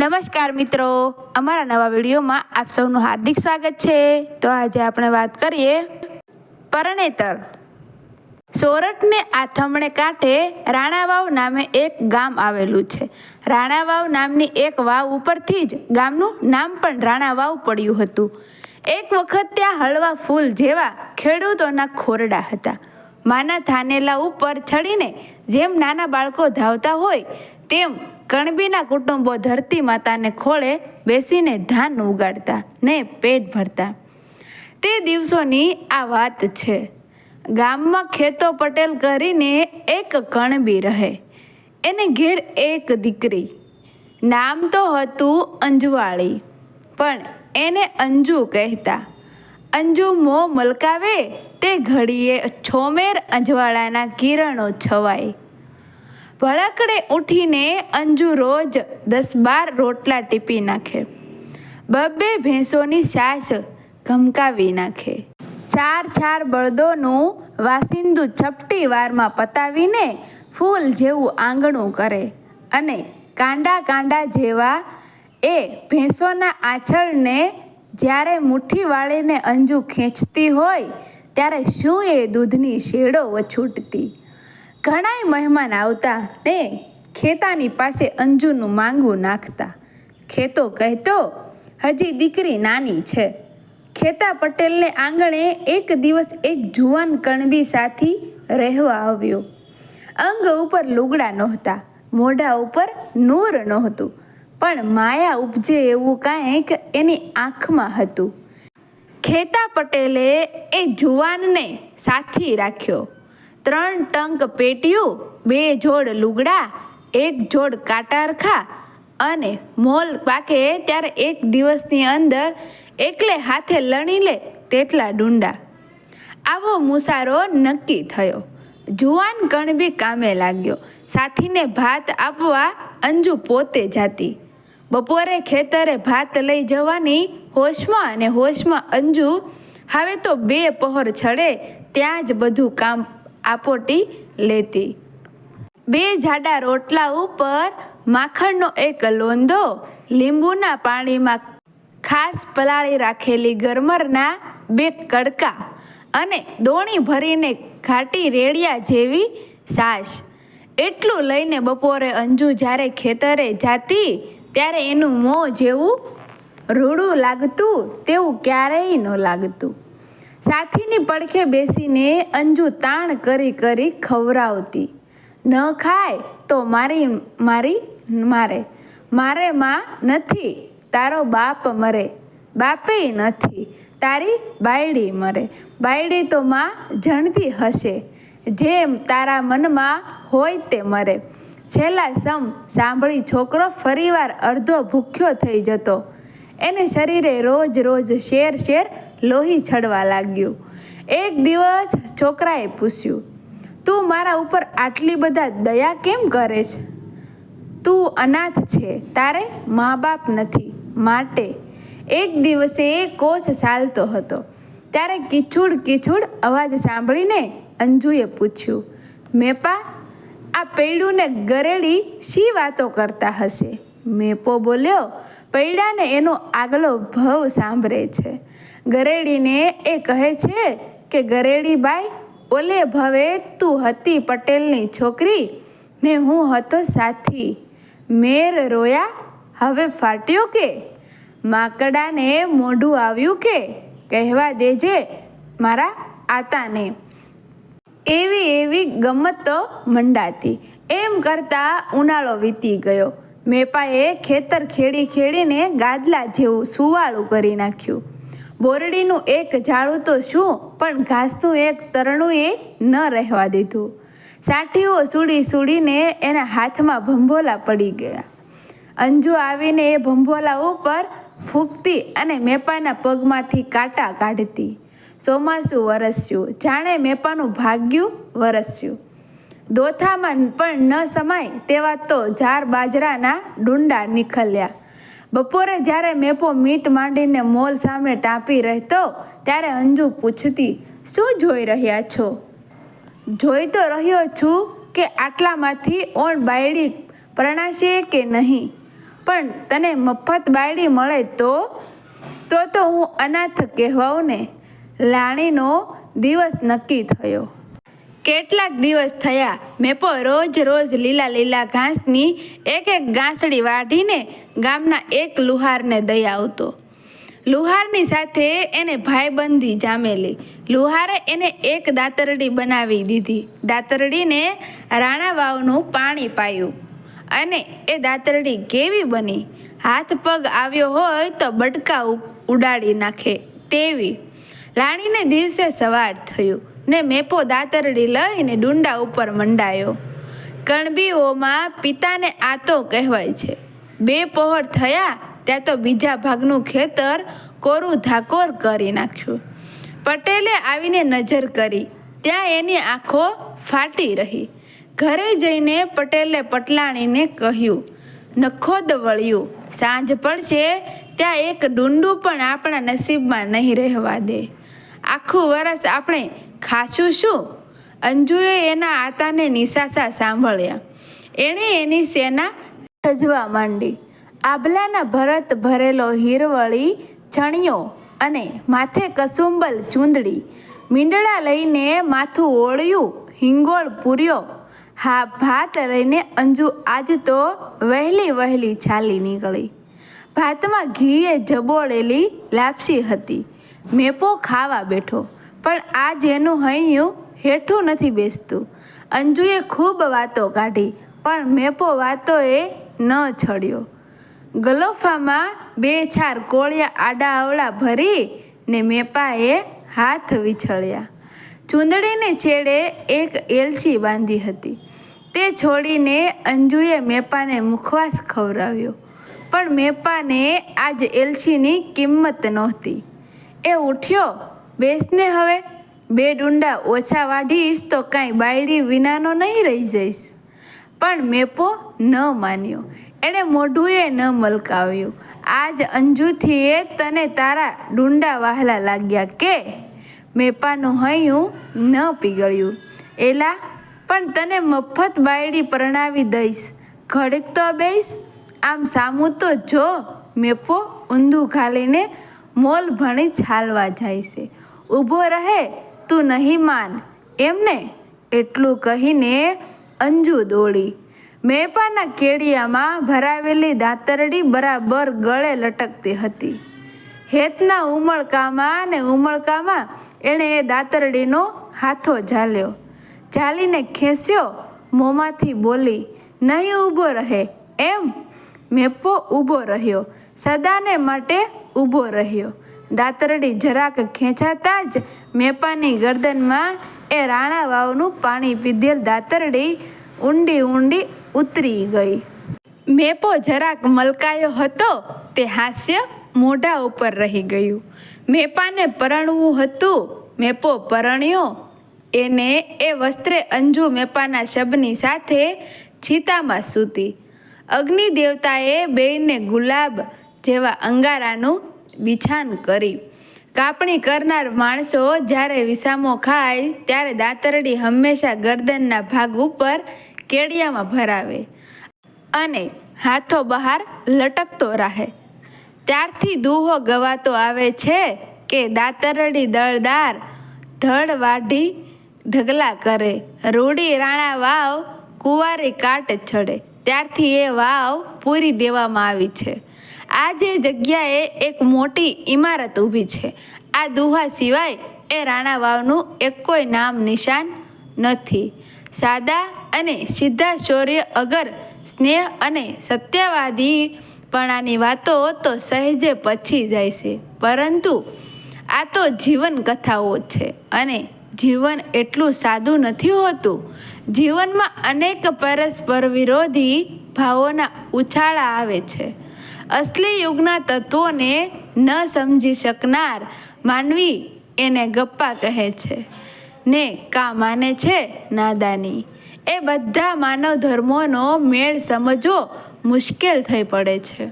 નમસ્કાર મિત્રો. અમારા નવા વિડીયોમાં આપ સૌનું હાર્દિક સ્વાગત છે. તો આજે આપણે વાત કરીએ પરણેતર. સોરઠને આથમણે કાંઠે રાણાવાવ નામે એક ગામ આવેલું છે. રાણાવાવ નામની એક વાવ ઉપરથી જ ગામનું નામ પણ રાણાવાવ પડ્યું હતું. એક વખત ત્યાં હળવા ફૂલ જેવા ખેડૂતોના ખોરડા હતા. માના થાનેલા ઉપર ચડીને જેમ નાના બાળકો ધાવતા હોય, તેમ કણબીના કુટુંબો ધરતી માતાને ખોળે બેસીને ધાન ઉગાડતા ને પેટ ભરતા. તે દિવસોની આ વાત છે. ગામમાં ખેતો પટેલ કરીને એક કણબી રહે. એને ઘેર એક દીકરી. નામ તો હતું અંજવાળી, પણ એને અંજુ કહેતા. અંજુ મો મલકાવે તે ઘડીએ છોમેર અંજવાળાના કિરણો છવાય. ભળકડે ઉઠીને અંજુ રોજ દસ બાર રોટલા ટીપી નાખે. બબ્બે ભેંસોની સાસ ઘમકાવી નાખે. ચાર ચાર બળદોનું વાસિંદુ ચપટી વારમાં પતાવીને ફૂલ જેવું આંગણું કરે અને કાંડા કાંડા જેવા એ ભેંસોના આછળને જ્યારે મુઠ્ઠી વાળીને અંજુ ખેંચતી હોય, ત્યારે શું એ દૂધની શેડો વછૂટતી? ઘણાય મહેમાન આવતા ને ખેતાની પાસે અંજુનું માંગું નાખતા. ખેતો કહેતો, હજી દીકરી નાની છે. ખેતા પટેલને આંગણે એક દિવસ એક જુવાન કણબી સાથી રહેવા આવ્યો. અંગ ઉપર લુગડા નહોતા, મોઢા ઉપર નૂર નહોતું, પણ માયા ઉપજે એવું કાંઈક એની આંખમાં હતું. ખેતા પટેલે એ જુવાનને સાથી રાખ્યો. ત્રણ ટંક પેટીયું, બે જોડ લુગડા, એક જોડ કાટારખા અને મોલ પાકે ત્યારે એક દિવસની અંદર એકલે હાથે લણી લે તેટલા ડુંડા. આવો મુસારો નક્કી થયો. જુવાન કણબી કામે લાગ્યો. સાથીને ભાત આપવા અંજુ પોતે જાતી. બપોરે ખેતરે ભાત લઈ જવાની હોશમાં અને હોશમાં અંજુ, હવે તો બે પહોર છડે, ત્યાં જ બધું કામ આપોટી લેતી. બે જાડા રોટલા ઉપર માખણનો એક લોંદો લીંબુના પાણીમાં ખાસ પલાળી રાખેલી ગરમરના બે કડકા અને દોણી ભરીને ઘાટી રેડિયા જેવી સાસ. એટલું લઈને બપોરે અંજુ જ્યારે ખેતરે જાતી ત્યારે એનું મોં જેવું રૂડું લાગતું, તેવું ક્યારેય ન લાગતું. સાથીની પડખે બેસીને અંજુ તાણ કરી કરી ખવરાવતી, ન ખાય તો મારી મારી મારે મારે માં નથી, તારો બાપ મરે, બાપે નથી, તારી બાયડી મરે, બાયડી તો માં જણતી હશે, જેમ તારા મનમાં હોય તે મરે. છેલ્લા સમ સાંભળી છોકરો ફરીવાર અડધો ભૂખ્યો થઈ જતો. એને શરીરે રોજ રોજ શેર શેર લોહી છડવા લાગ્યું. એક દિવસ છોકરાએ પૂછ્યું, તું મારા ઉપર આટલી બધા દયા કેમ કરે છે? તું અનાથ છે, તારે મા બાપ નથી, માટે એક દિવસે એ કોચ ચાલતો હતો. ત્યારે કીચુડ કીચુડ અવાજ સાંભળીને અંજુએ પૂછ્યું, મેપા, આ પૈડુંને ગરેડી શી વાતો કરતા હશે? મેપો બોલ્યો, પૈડાને એનો આગલો ભવ સાંભળે છે. ગરેડીને એ કહે છે કે ગરેડીબાઈ ઓલે ભવે તું હતી પટેલની છોકરી, ને હું હતો સાથી. મેર રોયા, હવે ફાટ્યો કે? માકડાને મોઢું આવ્યું કે? કહેવા દેજે મારા આતાને. એવી એવી ગમતો મંડાતી. એમ કરતા ઉનાળો વીતી ગયો. મેપાએ ખેતર ખેડી ખેડીને ગાદલા જેવું સુવાળું કરી નાખ્યું. બોરડીનું એક ઝાડું તો શું? પણ ઘાસનું એક તરણું એ ન રહેવા દીધું. સાઠીઓ સૂડી સૂડીને એના હાથમાં ભંભોલા પડી ગયા. અંજુ આવીને એ ભંભોલા ઉપર ફૂંકતી અને મેપાના પગમાંથી કાંટા કાઢતી. ચોમાસું વરસ્યું. જાણે મેપાનું ભાગ્યું વરસ્યું. દોથામાં પણ ન સમાય તેવા તો જાર બાજરાના ડુંડા નીકળ્યા. બપોરે જ્યારે મેપો મીટ માંડીને મોલ સામે ટાંપી રહેતો, ત્યારે અંજુ પૂછતી, શું જોઈ રહ્યા છો? જોઈ તો રહ્યો છું કે આટલામાંથી ઓણ બાયડી પ્રણાશે કે નહીં, પણ તને મફત બાયડી મળે તો? તો તો હું અનાથ કહેવાઉં ને લાણીનો દિવસ નક્કી થયો. કેટલાક દિવસ થયા મેપો રોજ રોજ લીલા લીલા ઘાસની એક એક ગાંસડી વાઢીને ગામના એક લુહારને દઈ આવતો. લુહારની સાથે એને ભાઈબંધી જામેલી. લુહારે એને એક દાતરડી બનાવી દીધી. દાતરડીને રાણા વાવનું પાણી પાયું અને એ દાતરડી કેવી બની? હાથ પગ આવ્યો હોય તો બટકા ઉડાડી નાખે તેવી. રાણીને દિવસે સવાર થયું. ને મેપો દાતરડી લઈને ડુંડા ઉપર મંડાયો. કણબીઓમાં પિતાને આતો કહેવાય છે. બે પહોર થયા, ત્યાં તો બીજા ભાગનું ખેતર કોરું ધાકોર કરી નાખ્યું. પટેલે આવીને નજર કરી, ત્યાં એની આંખો ફાટી રહી. ઘરે જઈને પટેલે પટલાણીને કહ્યું નખોદ વળ્યું સાંજ પડશે, ત્યાં એક ડુંડું પણ આપણા નસીબમાં નહીં રહેવા દે. આખું વરસ આપણે ખાશું શું? અંજુએ એના આતાને નિશાસા સાંભળ્યા. એણે એની સેના સજવા માંડી. આભલાના ભરત ભરેલો હીરવળી છણિયો અને માથે કસુંબલ ચૂંદડી. મીંડળા લઈને માથું ઓળ્યું, હિંગોળ પૂર્યો. હા, ભાત લઈને અંજુ આજ તો વહેલી વહેલી ચાલી નીકળી. ભાતમાં ઘીએ જબોળેલી લાપસી હતી. મેપો ખાવા બેઠો. પણ આજ એનું હૈયું હેઠું નથી બેસતું. અંજુએ ખૂબ વાતો કાઢી, પણ મેપો વાતોએ ન છડ્યો. ગલોફામાં બે ચાર કોળિયા આડા અવળા ભરી ને મેપાએ હાથ વિછળ્યા. ચૂંદડીને છેડે એક એલસી બાંધી હતી. તે છોડીને અંજુએ મેપાને મુખવાસ ખવડાવ્યો. પણ મેપાને આજ એલસીની કિંમત નહોતી. એ ઉઠ્યો બેસને હવે બે ડુંડા ઓછા વાઢીશ તો કાંઈ બાયડી વિનાનો નહીં રહી જઈશ. પણ મેપો ન માન્યો. એણે મોઢુંએ ન મલકાવ્યું. આજ અંજુથીએ તને તારા ડુંડા વહાલા લાગ્યા કે? મેપાનું હૈયું ન પીગળ્યું. એલા, પણ તને મફત બાયડી પરણાવી દઈશ. ઘડીક તો બેસ આમ સામું તો જો, મેપો ઊંધું ખાલીને મોલ ભણી છાલવા જાય છે. ઊભો રહે, તું નહીં માન. એમને એટલું કહીને અંજુ દોડી. મેપાના કેડિયામાં ભરાવેલી દાતરડી બરાબર ગળે લટકતી હતી. હેતના ઉમળકામાં ને ઉમળકામાં એણે એ દાતરડીનો હાથો ઝાલ્યો. ઝાલીને ખેંચ્યો મોંમાંથી બોલી, નહીં ઊભો રહે. એમ મેપો ઊભો રહ્યો, સદાને માટે ઊભો રહ્યો. દાતરડી જરાક ખેંચાતા જ મેપાની ગરદનમાં એ રાણા વાવનું પાણી પીધેલ દાતરડી ઊંડી ઊંડી ઉતરી ગઈ. મેપો જરાક મલકાયો હતો, તે હાસ્ય મોઢા ઉપર રહી ગયું. મેપાને પરણવું હતું, મેપો પરણ્યો. એને એ વસ્ત્રે અંજુ મેપાના શબની સાથે છીતામાં સૂતી. અગ્નિ દેવતાએ બેયને ગુલાબ જેવા અંગારાનું બિછાન કરી. કાપણી કરનાર માણસો જ્યારે વિસામો ખાય ત્યારે દાતરડી હંમેશા ગરદનના ભાગ ઉપર કેડિયામાં ભરાવે અને હાથો બહાર લટકતો રહે. ત્યારથી દુહો ગવાતો આવે છે કે દાતરડી દળદાર ધડ વાઢી ઢગલા કરે. રૂડી રાણા વાવ કુંવારી કાટ ચડે ત્યારથી એ વાવ પૂરી દેવામાં આવી છે. આ જે જગ્યાએ એક મોટી ઇમારત ઊભી છે. આ દુહા સિવાય એ રાણા વાવનું એક કોઈ નામ નિશાન નથી. સાદા અને સીધા શૌર્ય અગર સ્નેહ અને સત્યવાદીપણાની વાતો તો સહેજે પછી જાય છે. પરંતુ આ તો જીવન કથાઓ છે અને જીવન એટલું સાદું નથી હોતું. જીવનમાં અનેક પરસ્પર વિરોધી ભાવોના ઉછાળા આવે છે. અસલી યુગના તત્વોને ન સમજી શકનાર માનવી એને ગપ્પા કહે છે. ને કા માને છે? નાદાની. એ બધા માનવ ધર્મોનો મેળ સમજવો મુશ્કેલ થઈ પડે છે.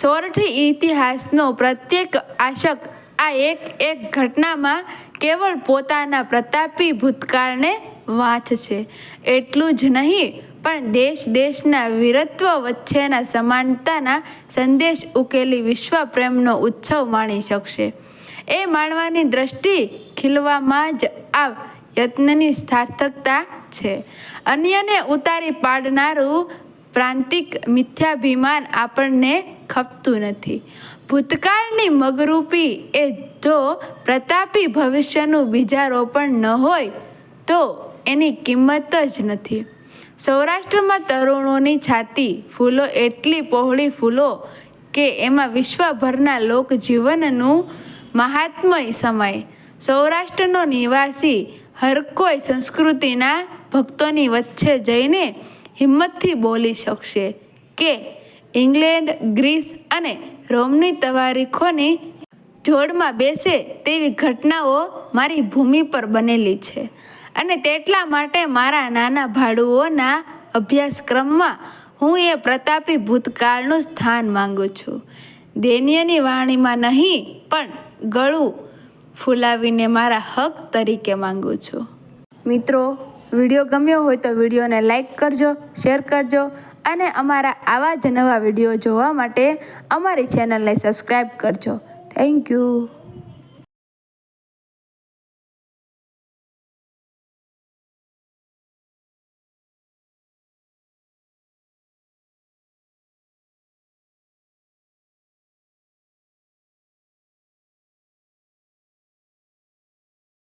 સોરઠી ઇતિહાસનો પ્રત્યેક આશક આ એક એક ઘટનામાં કેવળ પોતાના પ્રતાપી ભૂતકાળને વાંચશે. એટલું જ નહીં પણ દેશ દેશના વીરત્વ વચ્ચેના સમાનતાના સંદેશ ઉકેલી વિશ્વ પ્રેમનો ઉત્સવ માણી શકશે. એ માણવાની દ્રષ્ટિ ખીલવામાં જ આ યત્નની સાર્થકતા છે. અન્યને ઉતારી પાડનારું પ્રાંતિક મિથ્યાભિમાન આપણને ખપતું નથી. ભૂતકાળની મગરૂપી એ જો પ્રતાપી ભવિષ્યનું બીજારોપણ ન હોય, તો એની કિંમત જ નથી. સૌરાષ્ટ્રમાં તરુણોની છાતી ફૂલો એટલી પહોળી ફૂલો કે એમાં વિશ્વભરના લોકજીવનનું મહાત્મય સમય. સૌરાષ્ટ્રનો નિવાસી હર કોઈ સંસ્કૃતિના ભક્તોની વચ્ચે જઈને હિંમતથી બોલી શકશે કે ઇંગ્લેન્ડ, ગ્રીસ અને રોમની તવારીખોની જોડમાં બેસે તેવી ઘટનાઓ મારી ભૂમિ પર બનેલી છે. અને તેટલા માટે મારા નાના ભાડુઓના અભ્યાસક્રમમાં હું એ પ્રતાપી ભૂતકાળનું સ્થાન માંગુ છું. દૈન્યની વાણીમાં નહીં, પણ ગળું ફૂલાવીને મારા હક તરીકે માંગુ છું. મિત્રો, વીડિયો ગમ્યો હોય તો વિડીયોને લાઈક કરજો, શેર કરજો અને અમારા આવા જ નવા વીડિયો જોવા માટે અમારી ચેનલને સબસ્ક્રાઈબ કરજો. Thank you.